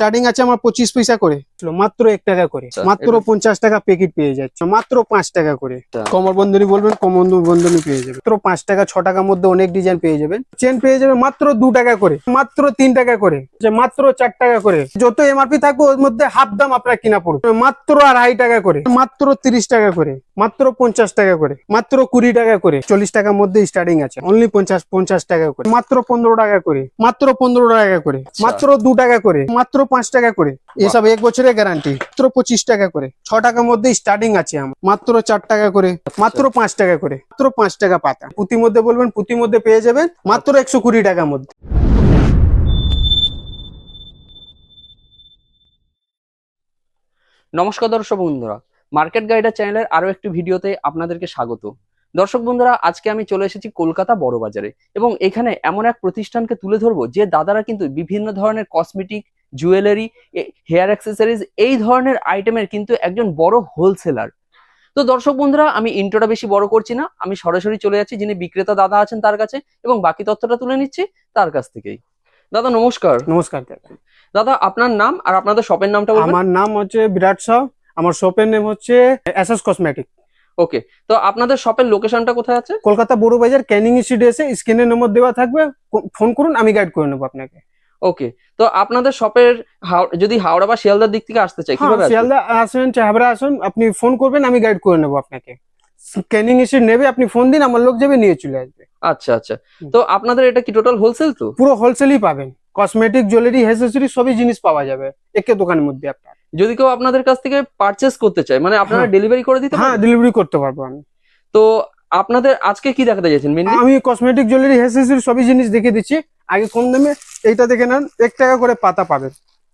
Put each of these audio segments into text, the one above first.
Starting আছে আমার পঁচিশ পয়সা করে মাত্র এক টাকা করে আচ্ছা, মাত্র পঞ্চাশ টাকা প্যাকেট পেয়ে যাচ্ছে মাত্র পাঁচ টাকা করে আচ্ছা। কমর বন্ধনী বলবেন কমর বন্ধনী পেয়ে যাবেন মাত্র পাঁচ টাকা ছ টাকার মধ্যে অনেক ডিজাইন পেয়ে যাবেন চেন পেয়ে যাবেন মাত্র দু টাকা করে মাত্র তিন টাকা করে যে মাত্র চার টাকা করে যত এমআরপি থাকবে ওর মধ্যে হাফ দাম আপনার কিনা পড়বে মাত্র আড়াই টাকা করে মাত্র তিরিশ টাকা করে মাত্র পঞ্চাশ টাকা করে মাত্র কুড়ি টাকা করে চল্লিশ টাকার মধ্যে স্টার্টিং আছে অনলি পঞ্চাশ পঞ্চাশ টাকা করে মাত্র পনেরো টাকা করে মাত্র পনেরো টাকা করে মাত্র দু টাকা করে মাত্র পাঁচ টাকা করে। এসব এক বছরের গ্যারান্টি মাত্র পঁচিশ টাকা করে। ছ টাকার মধ্যে স্টার্টিং আছে আমার। মাত্র চার টাকা করে মাত্র পাঁচ টাকা করে মাত্র পাঁচ টাকা পাতা। পুঁতির মধ্যে বলবেন পুঁতির মধ্যে পেয়ে যাবেন মাত্র একশো কুড়ি টাকার মধ্যে। নমস্কার দর্শক বন্ধুরা মার্কেট গাইডার চ্যানেলের আরও একটি ভিডিওতে আপনাদেরকে স্বাগত। দর্শক বন্ধুরা আজকে আমি চলে এসেছি কলকাতা বড় বাজারে এবং এখানে এমন এক প্রতিষ্ঠানকে তুলে ধরবো যে দাদারা কিন্তু বিভিন্ন ধরনের কসমেটিক জুয়েলারি হেয়ার অ্যাক্সেসরিজ এই ধরনের আইটেমের কিন্তু একজন বড় হোলসেলার তো দর্শক বন্ধুরা আমি ইন্ট্রোটা বেশি বড় করছি না। আমি সরাসরি চলে যাচ্ছি যিনি বিক্রেতা দাদা আছেন তার কাছে এবং বাকি তথ্যটা তুলে নিচ্ছি তার কাছ থেকেই। দাদা নমস্কার। নমস্কার দাদা। আপনার নাম আর আপনাদের শপের নামটা আমার নাম হচ্ছে বিরাট সাউ আমার শপের নেম হচ্ছে এস এস কসমেটিক ওকে তো আপনাদের শপের লোকেশনটা কোথায় আছে? কলকাতা বড় বাজার ক্যানিং স্ট্রিট এসে স্ক্রিনের নম্বর দেওয়া থাকবে। ফোন করুন আমি গাইড করে নেব আপনাকে। ওকে তো আপনাদের শপের যদি হাওড়া বা শিয়ালদার দিক থেকে আসতে চাই হ্যাঁ, কীভাবে? শিয়ালদা আসুন চাহাবরা আসুন আপনি ফোন করবেন আমি গাইড করে নেব আপনাকে। ক্যানিং এসে নেবে আপনি ফোন দিন আমার লোক যাবে নিয়ে চলে আসবে। আচ্ছা আচ্ছা। তো আপনাদের এটা কি টোটাল হোলসেল তো পুরো হোলসেলই পাবেন। কসমেটিক জুয়েলারি হেসেসরি সবই জিনিস পাওয়া যাবে একে দোকানের মধ্যে আপনার। যদি কেউ আপনাদের কাছ থেকে পারচেস করতে চায় মানে আপনারা হ্যাঁ। ডেলিভারি করে দিতে হ্যাঁ ডেলিভারি করতে পারব আমি। তো আপনাদের আজকে কি দেখাতে চাইছেন আমি কসমেটিক জুয়েলারি হেসেসরি সবই জিনিস দেখে দিচ্ছি। আগে কম দামে এইটা দেখে নেন এক টাকা করে পাতা পাবেন।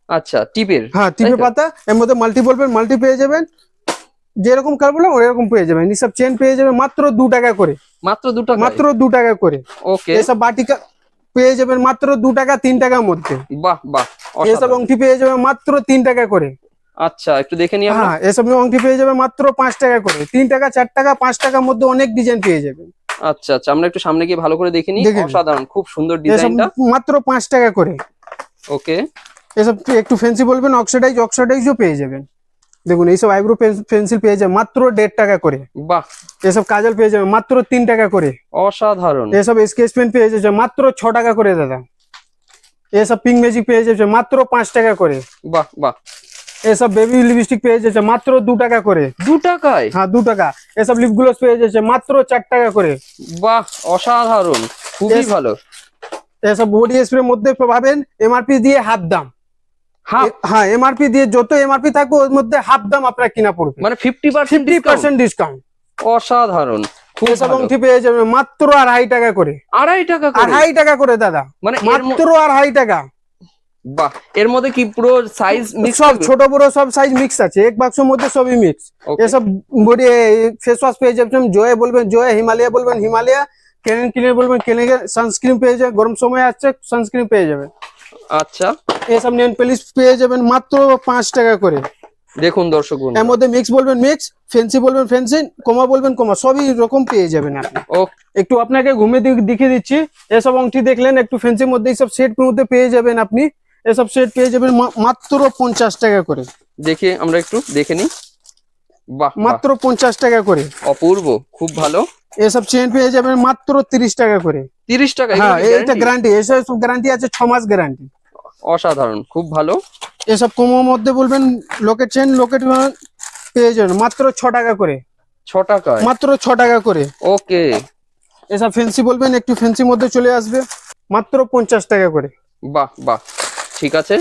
আচ্ছা টিপের। হ্যাঁ টিপের পাতা এর মধ্যে মাল্টি বলবেন মাল্টি পেয়ে যাবেন। যেরকম কার বললাম ওরকম পেয়ে যাবেন। এসব চেন পেয়ে যাবেন মাত্র দু টাকা করে। মাত্র দুটো মাত্র দু টাকা করে। ওকে। এসব বাটিকা পেয়ে যাবেন মাত্র দু টাকা তিন টাকার মধ্যে। বাহ বাহ এসব। অংটি পেয়ে যাবেন মাত্র তিন টাকা করে। আচ্ছা একটু দেখে নিই হ্যাঁ এসব অংটি পেয়ে যাবেন মাত্র পাঁচ টাকা করে। তিন টাকা চার টাকা পাঁচ টাকার মধ্যে অনেক ডিজাইন পেয়ে যাবেন। আচ্ছা আচ্ছা আমরা একটু সামনে গিয়ে ভালো করে দেখে নিই। অসাধারণ খুব সুন্দর ডিজাইনটা। মাত্র পাঁচ টাকা করে। ওকে। এসব একটু ফেন্সি বলবেন? অক্সিডাইজ অক্সিডাইজও পেয়ে যাবেন। দেখুন এইসব আইব্রো পেন্সিল পেয়ে যাবেন মাত্র দেড় টাকা করে। বাহ! এসব কাজল পেয়ে যাবেন মাত্র তিন টাকা করে। অসাধারণ। এসব স্কেচ পেন পেয়ে যাচ্ছে মাত্র ছ টাকা করে দাদা। এসব পিঙ্ক ম্যাজিক পেয়ে যাচ্ছে মাত্র পাঁচ টাকা করে। বাহ বাহ। এসব বেবি লিপস্টিক পেয়ে যাচ্ছে মাত্র দু টাকা করে। দু টাকায়? হ্যাঁ দু টাকা। এসব লিপ গ্লোস পেয়ে যাচ্ছে মাত্র চার টাকা করে। বাহ অসাধারণ। খুবই ভালো। এসব বডি স্প্রে মধ্যে পাবেন এমআরপি দিয়ে হাফ দাম। হ্যাঁ এমআরপি দিয়ে যত এমআরপি থাকবে ওর মধ্যে হাফ দাম আপনার কিনা পড়বে। মানে ফিফটি পার্সেন্ট ডিসকাউন্ট অসাধারণ। এসব। পেয়ে যাবেন মাত্র আড়াই টাকা করে। আড়াই টাকা আড়াই টাকা করে দাদা। মানে মাত্র আড়াই টাকা। বাহ এর মধ্যে কি পুরো সাইজ মিক্স সব ছোট বড় সব সাইজ মিক্স আছে এক বাক্সের মধ্যে সবই মিক্স এসব বডি ফেস ওয়াশ পেয়ে যাবেন জয় বলবেন জয় হিমালয়া বলবেন হিমালয়া কেনেন ক্লিনার বলবেন কেনেন সানস্ক্রিন পেয়ে যাবেন গরম সময় আসছে সানস্ক্রিন পেয়ে যাবেন। আচ্ছা। এসব নেন পলিশ পেয়ে যাবেন মাত্র পাঁচ টাকা করে। দেখুন দর্শক বন্ধু এর মধ্যে মিক্স বলবেন মিক্স ফেন্সি বলবেন ফেন্সি কমা বলবেন কমা সবই রকম পেয়ে যাবেন আপনি। একটু আপনাকে ঘুমে দেখিয়ে দিচ্ছি এসব অংটি দেখলেন একটু ফেন্সির মধ্যে এইসব সেট মধ্যে পেয়ে যাবেন আপনি। এসব সেট পেয়ে যাবেন মাত্র পঞ্চাশ টাকা করে। দেখে আমরা একটু দেখে নিই। বাহ মাত্র পঞ্চাশ টাকা করে। অপূর্ব খুব ভালো। এসব চেন পেয়ে যাবেন মাত্র তিরিশ টাকা করে। তিরিশ টাকা হ্যাঁ এটা গ্যারান্টি এসব গ্যারান্টি আছে ছ মাস গ্যারান্টি অসাধারণ খুব ভালো। এসব কমের মধ্যে বলবেন লোকেট চেন লোকেট পেয়ে যাবেন মাত্র ছ টাকা করে। ছ টাকায়? মাত্র ছ টাকা করে। ওকে। এসব ফেন্সি বলবেন একটু ফেন্সি মধ্যে চলে আসবে মাত্র পঞ্চাশ টাকা করে। বাহ বাহ। ঠিক আছে?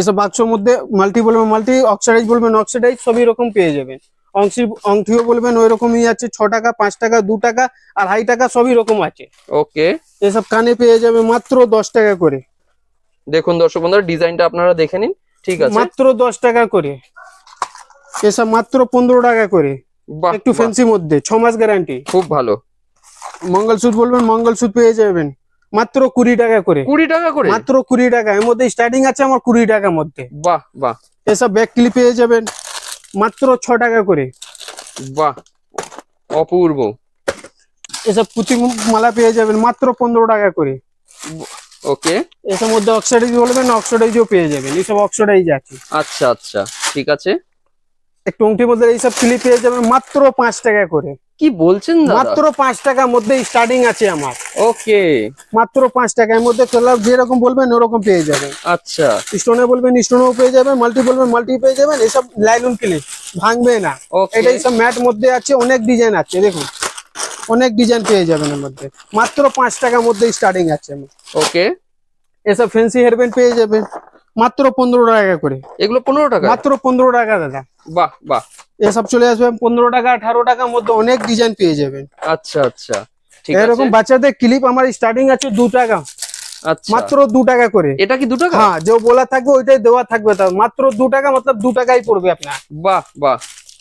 এসব বাক্সর মধ্যে মাল্টি বলবেন মাল্টি অক্সাইডাইজ বলবেন অক্সিডাইজ সবই রকম পেয়ে যাবেন অংশি অংঠিও বলবেন ওই রকমই আছে ছ টাকা পাঁচ টাকা দু টাকা আর হাই টাকা সবই রকম আছে। ওকে। এসব কানে পেয়ে যাবে মাত্র দশ টাকা করে। দেখুন দর্শক বন্ধুরা ডিজাইনটা আপনারা দেখে নিন ঠিক আছে? মাত্র দশ টাকা করে। এসব মাত্র পনেরো টাকা করে। একটু ফ্যান্সি মধ্যে ছ মাস গ্যারান্টি খুব ভালো। মঙ্গলসূত্র বলবেন মঙ্গলসূত্র পেয়ে যাবেন। মাত্র কুড়ি টাকা করে। কুড়ি টাকা করে? মাত্র কুড়ি টাকা। এর মধ্যে স্টার্টিং আছে আমার কুড়ি টাকার মধ্যে। বাহ বাহ। এসব ব্যাগ ক্লিপ পেয়ে যাবেন। মাত্র ছ টাকা করে। বাহ অপূর্ব। এসব পুঁতি মালা পেয়ে যাবেন মাত্র পনেরো টাকা করে। ওকে। এসব মধ্যে অক্সিডাইজ বলবেন অক্সিডাইজও পেয়ে যাবেন। এইসব অক্সিডাইজ আছে। আচ্ছা আচ্ছা। ঠিক আছে। একটু অংটির মধ্যে এইসব ক্লিপ পেয়ে যাবেন মাত্র পাঁচ টাকা করে। কি বলছেন মাত্র পাঁচ টাকার মধ্যে স্টার্টিং আছে আমার। ওকে মাত্র পাঁচ টাকার মধ্যে কালার যেরকম বলবেন ওরকম পেয়ে যাবেন। আচ্ছা। স্টোনে বলবেন স্টোনেও পেয়ে যাবেন মাল্টি বলবেন মাল্টি পেয়ে যাবেন এসব লাইলন ক্লিপ ভাঙবে না। এটা সব ম্যাট মধ্যে আছে অনেক ডিজাইন আছে দেখুন। অনেক ডিজাইন পেয়ে যাবেন এর মধ্যে। মাত্র পাঁচ টাকার মধ্যে স্টার্টিং আছে আমার। ওকে এসব ফ্যান্সি হেয়ারব্যান্ড পেয়ে যাবেন। মাত্র পনেরো টাকা করে। এগুলো পনেরো টাকা? মাত্র পনেরো টাকা দাদা। বাহ বাহ। এসব চলে আসবে পনেরো টাকা আঠারো টাকার মধ্যে অনেক ডিজাইন পেয়ে যাবেন। আচ্ছা আচ্ছা। এরকম বাচ্চাদের ক্লিপ আমার স্টার্টিং আছে দু টাকা। আচ্ছা। মাত্র দু টাকা করে। এটা কি দু টাকা? হ্যাঁ যে বলা থাকবে ওইটাই দেওয়া থাকবে। তার মাত্র দু টাকা মতলব দু টাকাই পড়বে আপনার। বাহ বাহ।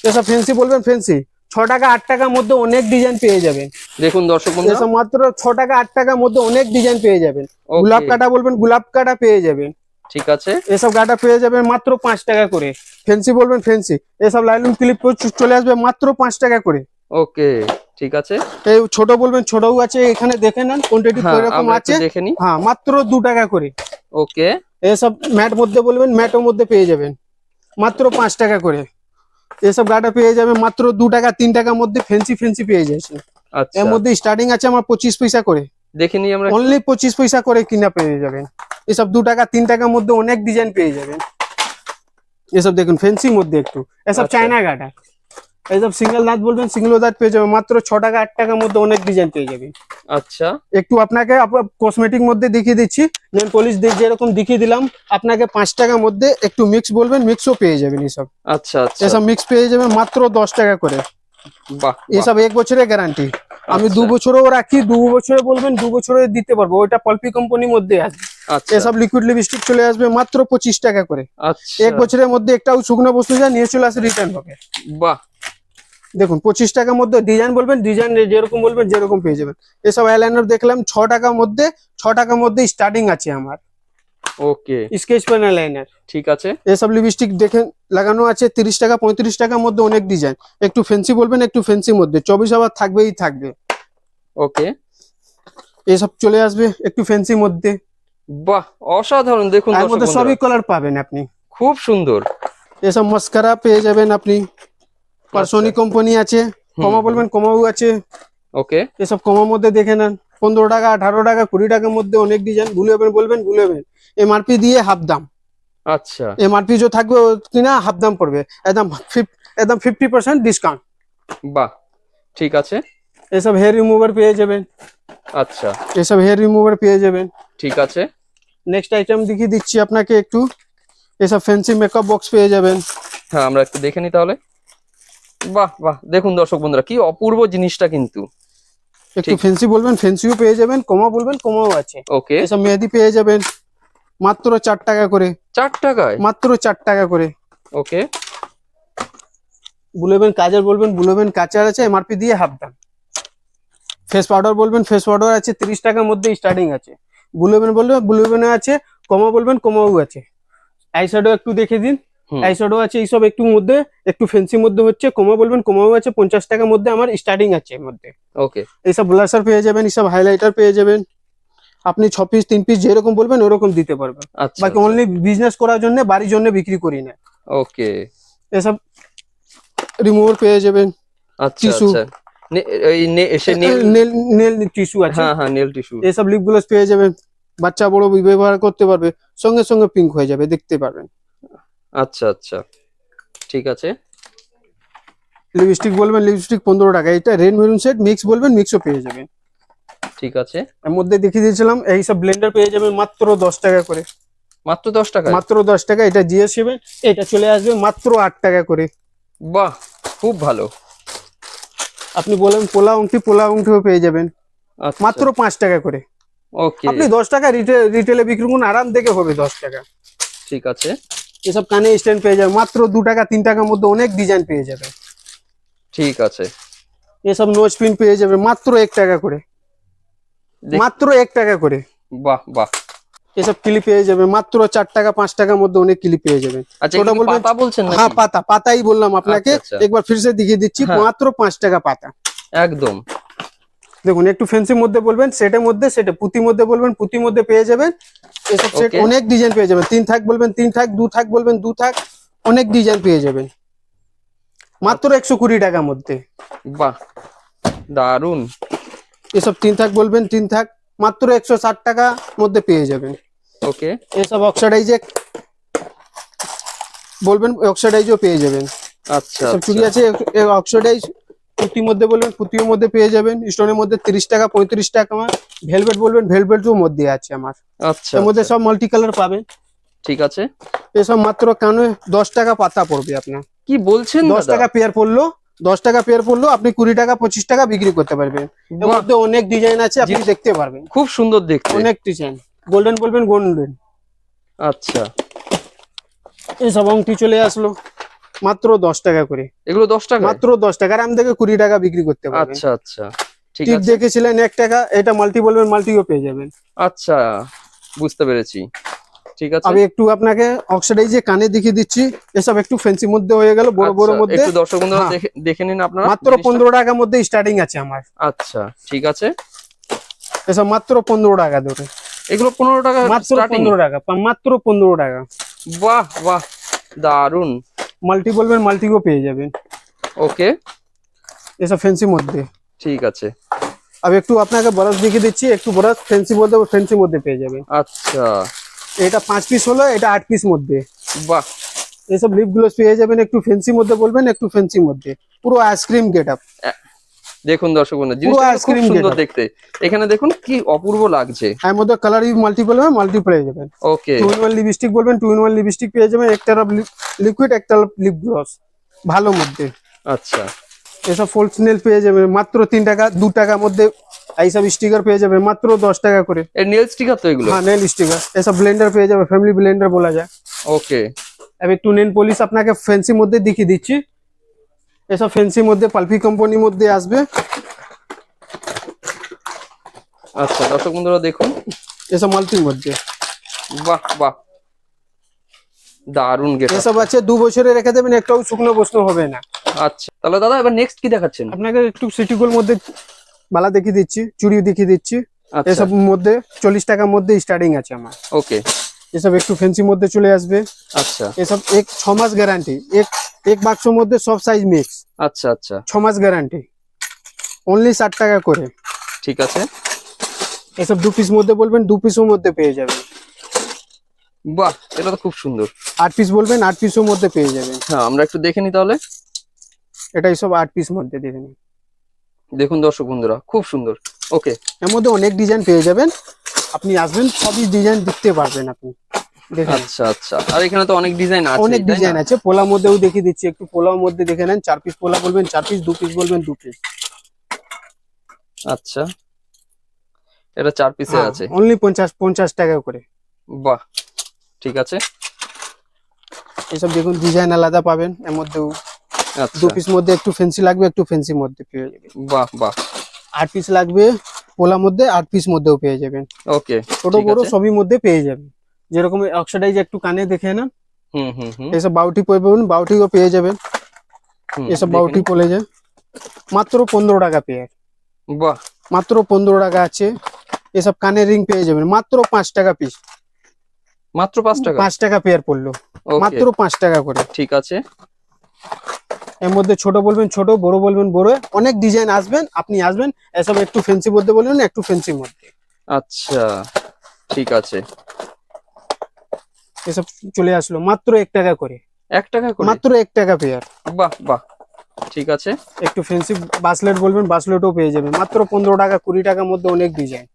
এসব ফেন্সি বলবেন ফেন্সি ছ টাকা আট টাকার মধ্যে অনেক ডিজাইন পেয়ে যাবেন। দেখুন দর্শক বন্ধুরা। এসব মাত্র ছ টাকা আট টাকার মধ্যে অনেক ডিজাইন পেয়ে যাবেন. গোলাপ কাটা বলবেন গোলাপ কাটা পেয়ে যাবেন। ঠিক আছে? এসব গাটা পেয়ে যাবেন মাত্র পাঁচ টাকা করে। ফেন্সি বলবেন ফেন্সি এসব লাইলন ক্লিপ চলে আসবে মাত্র পাঁচ টাকা করে। ওকে ঠিক আছে। এই ছোট বলবেন ছোটও আছে এখানে দেখে নেন কোয়ান্টিটি হ্যাঁ কীরকম আছে। দেখে নিই। হ্যাঁ মাত্র দু টাকা করে। ওকে। এসব ম্যাট মধ্যে বলবেন ম্যাটের মধ্যে পেয়ে যাবেন। মাত্র পাঁচ টাকা করে। এসব গাটা পেয়ে যাবেন মাত্র দু টাকা তিন টাকার মধ্যে ফেন্সি ফেন্সি পেয়ে যাচ্ছে। আচ্ছা। এর মধ্যে স্টার্টিং আছে আমার পঁচিশ পয়সা করে। দেখে নিই আমরা অনলি পঁচিশ পয়সা করে কিনা পেয়ে যাবেন। এসব দু টাকা তিন টাকার মধ্যে অনেক ডিজাইন পেয়ে যাবেন। এসব দেখুন ফেন্সির মধ্যে একটু। এসব আচ্ছা। চায়না গাটা এসব সিঙ্গেল দাঁত বলবেন সিঙ্গেল দাঁত পেয়ে যাবেন মাত্র ছ টাকা আট টাকার মধ্যে অনেক ডিজাইন পেয়ে যাবেন। আচ্ছা। একটু আপনাকে কসমেটিক মধ্যে দেখিয়ে দিচ্ছি। নেল পলিশ দিয়ে যেরকম দেখিয়ে দিলাম আপনাকে পাঁচ টাকার মধ্যে একটু মিক্স বলবেন মিক্সও পেয়ে যাবেন এসব। আচ্ছা আচ্ছা। এসব মিক্স পেয়ে যাবেন মাত্র দশ টাকা করে। বাহ বাহ, এসব এক বছরের গ্যারান্টি আমি দু আচ্ছা, বছরও রাখি দু বছরে বলবেন দু বছরে দিতে পারব। ওইটা পলপি কোম্পানির মধ্যে আছে আচ্ছা। এসব লিকুইড লিপস্টিক চলে আসবে মাত্র পঁচিশ টাকা করে। আচ্ছা। এক বছরের মধ্যে একটাও শুকনো বস্তু যা নিয়ে চলে আসে রিটার্ন হবে। বাহ। দেখুন পঁচিশ টাকার মধ্যে ডিজাইন বলবেন ডিজাইন যেরকম বলবেন যেরকম পেয়ে যাবেন। এসব আইলাইনার দেখলাম ছ টাকার মধ্যে ছ টাকার মধ্যে স্টার্টিং আছে আমার। ওকে। স্কেচ পেন আইলাইনার ঠিক আছে। এসব লিপস্টিক দেখে লাগানো আছে তিরিশ টাকা পঁয়ত্রিশ টাকার মধ্যে অনেক ডিজাইন। একটু ফেন্সি বলবেন একটু ফেন্সির মধ্যে। চব্বিশ আবার থাকবেই থাকবে। ওকে। এসব চলে আসবে একটু ফেন্সির মধ্যে। বাহ অসাধারণ। দেখুন দর্শক মধ্যে সবই কালার পাবেন আপনি। খুব সুন্দর। এসব মস্কারা পেয়ে যাবেন আপনি। পার্সোনি আচ্ছা। কোম্পানি আছে। কমা বলবেন কমাও আছে। ওকে। এসব কমার মধ্যে দেখে নেন। পনেরো টাকা আঠারো টাকা কুড়ি টাকার মধ্যে অনেক ডিজাইন ভুলেবেন বলবেন ভুলেবেন এমআরপি দিয়ে হাফ দাম। আচ্ছা। এমআরপি যে থাকবে কিনা হাফ দাম পড়বে। একদম একদম ফিফটি পার্সেন্ট ডিসকাউন্ট বাহ ঠিক আছে। এসব হেয়ার রিমুভার পেয়ে যাবেন। আচ্ছা। এসব হেয়ার রিমুভার পেয়ে যাবেন। ঠিক আছে। নেক্সট আইটেম দেখিয়ে দিচ্ছি আপনাকে একটু। এসব ফ্যান্সি মেকআপ বক্স পেয়ে যাবেন। হ্যাঁ আমরা একটু দেখে নিই তাহলে। বাহ বাহ দেখুন দর্শক বন্ধুরা কি অপূর্ব জিনিসটা কিন্তু। একটু ফ্যান্সি বলবেন ফ্যান্সিও পেয়ে যাবেন কমা বলবেন কমাও আছে। ওকে এসব মেহেদি পেয়ে যাবেন। মাত্র চার টাকা করে। চার টাকায়? মাত্র চার টাকা করে। ওকে। বুলেবেন কাজার বলবেন বুলেবেন কাচার আছে এমআরপি দিয়ে হাফ দাম। ফেস পাউডার বলবেন ফেস পাউডার আছে তিরিশ টাকার মধ্যে স্টার্টিং আছে। বুলেবেন বলবেন বুলেবেনে আছে কমা বলবেন কমাও আছে। আই শ্যাডো একটু দেখে দিন। হুম। আই শ্যাডো আছে এইসব একটু মধ্যে একটু ফেন্সি মধ্যে হচ্ছে কমা বলবেন কমাও আছে পঞ্চাশ টাকার মধ্যে আমার স্টার্টিং আছে এর মধ্যে। ওকে। এইসব ব্লাসার পেয়ে যাবেন এইসব হাইলাইটার পেয়ে যাবেন। আপনি ছ পিস তিন পিস যেরকম বলবেন ওরকম দিতে পারবেন। আচ্ছা বাকি অনলি বিজনেস করার জন্য বাড়ির জন্য বিক্রি করি না। ওকে এসব রিমুভার পেয়ে যাবেন। আচ্ছা Tissue. আচ্ছা। টিস্যু আছে। হ্যাঁ হ্যাঁ নেল টিস্যু এসব লিপ গ্লোস পেয়ে যাবেন। বাচ্চা বড় ব্যবহার করতে পারবে। সঙ্গে সঙ্গে পিঙ্ক হয়ে যাবে দেখতে পারবেন। আচ্ছা আচ্ছা। ঠিক আছে। লিপস্টিক বলবেন লিপস্টিক পনেরো টাকা। এটা রেড মেরুন সেট মিক্স বলবেন মিক্সও পেয়ে যাবেন। ঠিক আছে। এর মধ্যে দেখিয়ে দিয়েছিলাম এই সব ব্লেন্ডার পেয়ে যাবেন মাত্র দশ টাকা করে। মাত্র দশ টাকা মাত্র দশ টাকা এটা জিএস সেভেন এটা চলে আসবে মাত্র আট টাকা করে। বাহ খুব ভালো। আপনি বলেন পোলা অংটি পোলা অংটিও পেয়ে যাবেন। আচ্ছা। মাত্র পাঁচ টাকা করে। ওকে। আপনি দশ টাকা রিটেল রিটেলে বিক্রি করুন আরাম থেকে হবে দশ টাকা। ঠিক আছে। এসব কানে স্ট্যান্ড পেয়ে যাবে মাত্র দু টাকা তিন টাকার মধ্যে অনেক ডিজাইন পেয়ে যাবে। ঠিক আছে। এসব নোজ পিন পেয়ে যাবে মাত্র এক টাকা করে। দেখ- মাত্র এক টাকা করে। বাহ বাহ। এসব কিলি পেয়ে যাবে। মাত্র চার টাকা পাঁচ টাকার মধ্যে অনেক কিলি পেয়ে যাবেন আচ্ছা বলবেন- হ্যাঁ পাতা পাতাই বললাম আপনাকে। আচ্ছা, আচ্ছা। একবার ফিরসে দেখিয়ে দিচ্ছি হ্যাঁ। মাত্র পাঁচ টাকা পাতা। একদম। দেখুন একটু ফ্যান্সির মধ্যে বলবেন সেটের মধ্যে সেটে পুঁতির মধ্যে বলবেন পুঁতির মধ্যে পেয়ে যাবেন। এসব সেট অনেক ডিজাইন পেয়ে যাবেন। তিন থাক বলবেন তিন থাক দু থাক বলবেন দু থাক অনেক ডিজাইন পেয়ে যাবেন। মাত্র একশো কুড়ি টাকার মধ্যে। বাহ দারুণ এসব তিন থাক বলবেন তিন থাক মাত্র একশো ষাট টাকা মধ্যে পেয়ে যাবেন। ওকে। এসব অক্সাইডাইজে বলবেন অক্সাইডাইজও পেয়ে যাবেন। আচ্ছা সব চুড়ি আচ্ছা। আছে অক্সাইডাইজ পুঁতির মধ্যে বলবেন পুঁতির মধ্যে পেয়ে যাবেন স্টোনের মধ্যে তিরিশ টাকা পঁয়ত্রিশ টাকা আমার ভেলভেট বলবেন ভেলভেটও মধ্যে আছে আমার। আচ্ছা এর মধ্যে আচ্ছা, সব মাল্টি কালার পাবেন। ঠিক আছে। এসব মাত্র কানে দশ টাকা পাতা পড়বে আপনার। কি বলছেন দশ টাকা পেয়ার পড়ল। দশ টাকা পেয়ার পড়ল আপনি কুড়ি টাকা পঁচিশ টাকা বিক্রি করতে পারবেন। এর মধ্যে অনেক ডিজাইন আছে আপনি দেখতে পারবেন। খুব সুন্দর দেখতে। অনেক ডিজাইন গোল্ডেন বলবেন গোল্ডেন আচ্ছা। এসব অংটি চলে আসলো মাত্র দশ টাকা করে। এগুলো দশ টাকা মাত্র দশ টাকা আর আমি থেকে কুড়ি টাকা বিক্রি করতে পারবেন। আচ্ছা আচ্ছা। ঠিক দেখেছিলেন এক টাকা এটা মাল্টি বলবেন মাল্টিও পেয়ে যাবেন। আচ্ছা বুঝতে পেরেছি। ঠিক আছে? আমি একটু আপনাকে অক্সাইডাইজে কানে দেখিয়ে দিচ্ছি এসব একটু ফ্যান্সি মধ্যে হয়ে গেল বড় বড় আচ্ছা, মধ্যে। একটু দর্শক বন্ধুরা হ্যাঁ। দেখে নিন আপনারা মাত্র জিনিসটা। পনেরো টাকার মধ্যে স্টার্টিং আছে আমার। আচ্ছা ঠিক আছে। এসব মাত্র পনেরো টাকা ধরে। এগুলো পনেরো টাকা মাত্র স্টার্টিং পনেরো টাকা মাত্র পনেরো টাকা। বাহ বাহ দারুণ মাল্টি বলবেন মাল্টিও পেয়ে যাবেন। ওকে এসব ফ্যান্সি মধ্যে। ঠিক আছে। আমি একটু আপনাকে বরফ দেখিয়ে দিচ্ছি একটু বরফ ফ্যান্সি বলতে ফ্যান্সি মধ্যে পেয়ে যাবেন। আচ্ছা। এটা পাঁচ পিস হলো এটা আট পিস মধ্যে। বাহ। এসব লিপ গ্লোস পেয়ে যাবেন একটু ফ্যান্সি মধ্যে বলবেন একটু ফ্যান্সি মধ্যে। পুরো আইসক্রিম গেট আপ দেখুন দর্শক বন্ধু জিনিসটা খুব সুন্দর দেখতে। এখানে দেখুন কি অপূর্ব লাগছে। এর মধ্যে কালার ইউ মাল্টি বলবেন মাল্টি পেয়ে যাবেন। Okay two in one lipstick বলবেন টু ইন ওয়ান লিপস্টিক পেয়ে যাবেন একটা লিকুইড একটা লিপ গ্লস ভালো মধ্যে। আচ্ছা। এসব ফোল্ড স্নেল পেয়ে যাবেন মাত্র তিন টাকা দু টাকার মধ্যে এইসব স্টিকার পেয়ে যাবেন মাত্র দশ টাকা করে। নেল স্টিকার তো এগুলো? হ্যাঁ নেল স্টিকার এসব ব্লেন্ডার পেয়ে যাবে ফ্যামিলি ব্লেন্ডার বলা যায়। ওকে আমি একটু নেল পলিশ আপনাকে ফ্যান্সি মধ্যে দেখিয়ে দিচ্ছি। এসব ফ্যান্সি মধ্যে পালফি কোম্পানির মধ্যে আসবে। আচ্ছা দর্শক বন্ধুরা দেখুন। এসব মাল্টির মধ্যে। বাহ বাহ। দারুণ গেট এসব আছে দু বছরে রেখে দেবেন একটাও শুকনো বসনো হবে না। আচ্ছা তাহলে দাদা এবার নেক্সট কি দেখাচ্ছেন? আপনাকে একটু সিটিগুলোর মধ্যে বালা দেখিয়ে দিচ্ছি চুড়ি দেখিয়ে দিচ্ছি। আচ্ছা। এসব মধ্যে চল্লিশ টাকার মধ্যে স্টার্টিং আছে আমার। ওকে এসব একটু ফ্যান্সি মধ্যে চলে আসবে। আচ্ছা। এসব এক ছ মাস গ্যারান্টি এক এক বাক্সর মধ্যে সব সাইজ মিক্স আচ্ছা আচ্ছা। ছ মাস গ্যারান্টি অনলি ষাট টাকা করে। ঠিক আছে। এসব দু পিস মধ্যে বলবেন দু পিসের মধ্যে পেয়ে যাবেন। বাহ এটা তো খুব সুন্দর। আট পিস বলবেন আট পিসের মধ্যে পেয়ে যাবেন। হ্যাঁ আমরা একটু দেখে নিই তাহলে। এটা সব আট পিস মধ্যে দিয়ে দেবেন দেখুন দর্শক বন্ধুরা খুব সুন্দর। ওকে এর মধ্যে অনেক ডিজাইন পেয়ে যাবেন। আপনি আসবেন সবই ডিজাইন দেখতে পারবেন আপনি। দেখেন আচ্ছা আচ্ছা। আর এখানে তো অনেক ডিজাইন আছে অনেক ডিজাইন আছে। পোলার মধ্যেও দেখিয়ে দিচ্ছি একটু পোলার মধ্যে দেখে নেন। চার পিস পোলা বলবেন চার পিস দু পিস বলবেন দু পিস আচ্ছা। এটা চার পিসে আছে। অনলি পঞ্চাশ পঞ্চাশ টাকা করে। বাহ ঠিক আছে। এসব দেখুন ডিজাইন আলাদা পাবেন। এর মধ্যেও দু আচ্ছা পিস মধ্যে একটু ফেন্সি লাগবে একটু ফেন্সি মধ্যে পেয়ে যাবেন। বাহ বাহ। আট পিস লাগবে পোলার মধ্যে আট পিস মধ্যেও পেয়ে যাবেন। ওকে ছোট বড় সবই মধ্যে পেয়ে যাবেন। যেরকম অক্সাইডাইজ একটু কানে দেখে না হুম হুম এসব বাউটি পাবেন বাউটিও পেয়ে যাবেন। এসব বাউটি। পড়ে যায়। মাত্র পনেরো টাকা পেয়ার বাহ। মাত্র পনেরো টাকা আছে। এসব কানের রিং পেয়ে যাবেন। মাত্র পাঁচ টাকা পিস মাত্র পাঁচ টাকা? পাঁচ টাকা পেয়ার পড়ল। মাত্র পাঁচ টাকা করে। ঠিক আছে। এর মধ্যে ছোট বলবেন ছোট বড় বলবেন বড় অনেক ডিজাইন আসবেন আপনি আসবেন এসব একটু ফেন্সি মধ্যে বলবেন একটু ফেন্সি মধ্যে। আচ্ছা ঠিক আছে। এসব চলে আসলো মাত্র এক টাকা করে। এক টাকা করে? মাত্র এক টাকা পেয়ার বাহ বাহ ঠিক আছে। একটু ফেন্সি বাসলেট বলবেন বাসলেটও পেয়ে যাবেন। মাত্র পনেরো টাকা কুড়ি টাকার মধ্যে অনেক ডিজাইন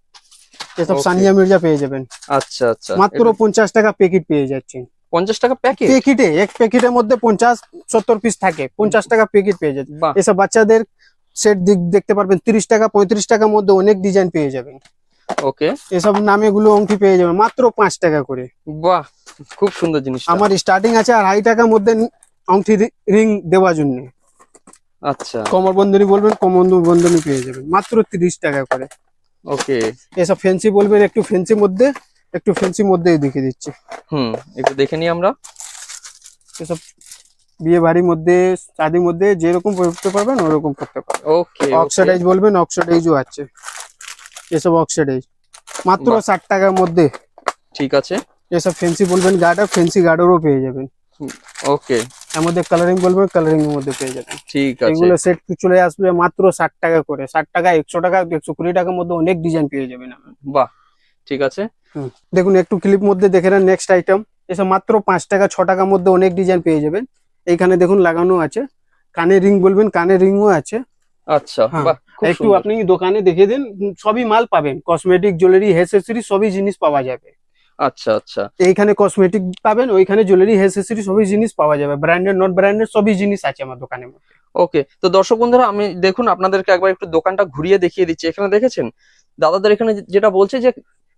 এসব সানিয়া মির্জা পেয়ে যাবেন। আচ্ছা আচ্ছা। মাত্র পঞ্চাশ টাকা প্যাকেট পেয়ে যাচ্ছেন। পঞ্চাশ টাকা প্যাকেট প্যাকেটে এক প্যাকেটের মধ্যে পঞ্চাশ সত্তর পিস থাকে। পঞ্চাশ টাকা প্যাকেট পেয়ে যাবেন। এসব বাচ্চাদের সেট দেখতে পারবেন তিরিশ টাকা পঁয়ত্রিশ টাকার মধ্যে অনেক ডিজাইন পেয়ে যাবেন। ওকে। এসব নামে গুলো অঙ্কি পেয়ে যাবেন মাত্র পাঁচ টাকা করে। বাহ খুব সুন্দর জিনিস আমার স্টার্টিং আছে আর হাই টাকার মধ্যে অঙ্কি রিং দেওয়ার জন্য। আচ্ছা। কমর বন্ধনী বলবেন কমর বন্ধনী পেয়ে যাবেন মাত্র তিরিশ টাকা করে। ওকে। এসব ফেন্সি বলবেন একটু ফেন্সি মধ্যে একটু ফেন্সি মধ্যেই দেখিয়ে দিচ্ছি। হুম একটু দেখে নিই আমরা। এসব বিয়ে বাড়ির মধ্যে শাদির মধ্যে যেরকম করতে পারবেন ওরকম করতে পারবেন। ওকে অক্সিডাইজ বলবেন অক্সিডাইজও আছে। এসব অক্সিডাইজ মাত্র। ষাট টাকার মধ্যে। ঠিক আছে। এসব ফেন্সি বলবেন গার্ডার ফেন্সি গার্ডারও পেয়ে যাবেন। ওকে এর মধ্যে কালারিং বলবেন কালারিং এর মধ্যে পেয়ে যাবেন। ঠিক আছে। এগুলো সেট চলে আসবে মাত্র ষাট টাকা করে। ষাট টাকা একশো টাকা একশো কুড়ি টাকার মধ্যে অনেক ডিজাইন পেয়ে যাবেন। বাহ। ঠিক আছে? দেখুন একটু ক্লিপ মধ্যে দেখে নেন নেক্সট আইটেম এসব মাত্র পাঁচ টাকা ছ টাকার মধ্যে অনেক ডিজাইন পেয়ে যাবেন। এইখানে দেখুন লাগানো আছে। কানে রিং বলবেন কানে রিংও আছে। আচ্ছা হ্যাঁ, একটু আপনি দোকানে দেখে দিন সবই মাল পাবেন। কসমেটিক জুয়েলারি হেসেসরি সবই জিনিস পাওয়া যাবে। আচ্ছা আচ্ছা। এইখানে কসমেটিক পাবেন ওইখানে জুয়েলারি হেসেসরি সবই জিনিস পাওয়া যাবে। ব্র্যান্ডেড নট ব্র্যান্ডেড সবই জিনিস আছে আমার মধ্যে। ওকে তো দর্শক বন্ধুরা আমি দেখুন আপনাদেরকে একবার একটু দোকানটা ঘুরিয়ে দেখিয়ে দিচ্ছি। এখানে দেখেছেন? দাদাদের এখানে যেটা বলছে যে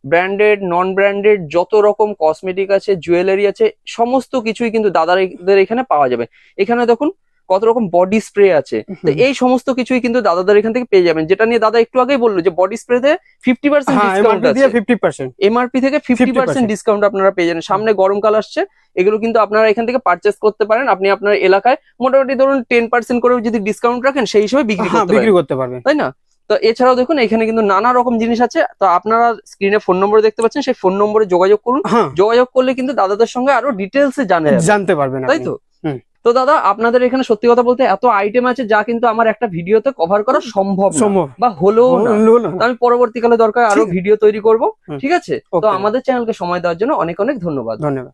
ব্র্যান্ডেড নন ব্র্যান্ডেড যত রকম কসমেটিক আছে জুয়েলারি আছে সমস্ত কিছুই কিন্তু দাদাদের এখানে পাওয়া যাবে। এখানে দেখুন কত রকম বডি স্প্রে আছে। তো এই সমস্ত কিছুই কিন্তু দাদাদের এখান থেকে পেয়ে যাবেন। যেটা নিয়ে দাদা একটু আগেই বলল যে বডি স্প্রেতে ফিফটি পার্সেন্ট ডিসকাউন্ট আছে। দিয়ে ফিফটি পার্সেন্ট এমআরপি থেকে ফিফটি পার্সেন্ট ডিসকাউন্ট আপনারা পেয়ে যাবেন। সামনে গরমকাল আসছে এগুলো কিন্তু আপনারা এখান থেকে পারচেস করতে পারেন। আপনি আপনার এলাকায় মোটামুটি ধরুন টেন পার্সেন্ট করেও যদি ডিসকাউন্ট রাখেন সেই হিসেবে বিক্রি হ্যাঁ বিক্রি করতে পারবেন। তাই না? তো এছাড়াও দেখুন এখানে কিন্তু নানা রকম জিনিস আছে। তো আপনারা স্ক্রিনে ফোন নম্বর দেখতে পাচ্ছেন সেই ফোন নম্বরে যোগাযোগ করুন। হ্যাঁ। যোগাযোগ করলে কিন্তু দাদাদের সঙ্গে আরও ডিটেলস জানা জানতে পারবেন তাই তো? তো দাদা আপনাদের এখানে সত্যি কথা বলতে এত আইটেম আছে যা কিন্তু আমার একটা ভিডিওতে কভার করা সম্ভব সম্ভব। বা হলেও হলো আমি পরবর্তীকালে দরকার আরও ভিডিও তৈরি করব। ঠিক আছে? তো. আমাদের চ্যানেলকে সময় দেওয়ার জন্য অনেক অনেক ধন্যবাদ। ধন্যবাদ।